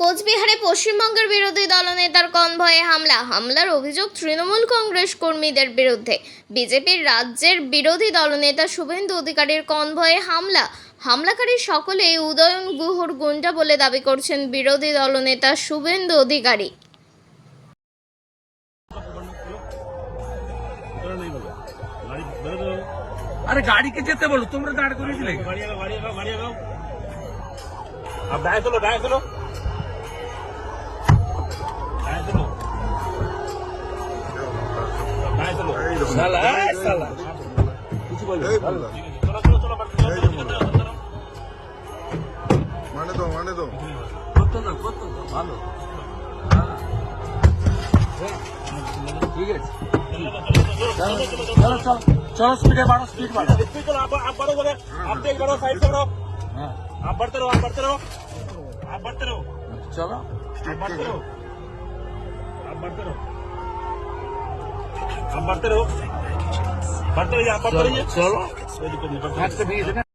কোচবিহারে পশ্চিমবঙ্গের বিরোধী দলনেতার কনভয়ে হামলা। হামলার অভিযোগ তৃণমূল কংগ্রেস কর্মীদের বিরুদ্ধে। বিজেপির রাজ্যের বিরোধী দলনেতা শুভেন্দু অধিকারীর কনভয়ে হামলা। হামলাকারী সকলেই উদয়ন গুহর গুন্ডা বলে দাবি করছেন বিরোধী দলনেতা শুভেন্দু অধিকারী। আরে গাড়িকে যেতে বলো তোমরা দাঁড় করে দিলে গাড়ি গাড়ি গাড়ি चलो শালা এই শালা কিছু বলবে চলো চলো চলো বাড়ি চলো, চলো, চলো, চলো, চলো। মানে দাও মানে দাও কত না কত না ভালো হ্যাঁ। ঠিক আছে চলো চলো চলো চলো স্পিডে বাড়ো স্পিড বাড়ো स्पीड चलो आप आप बढ़ो बोले आप देख बढ़ो साइड से बढ़ो হ্যাঁ आप बढ़ते रहो आप बढ़ते रहो आप बढ़ते रहो চলো आप बढ़ते रहो आप बढ़ते रहो ya,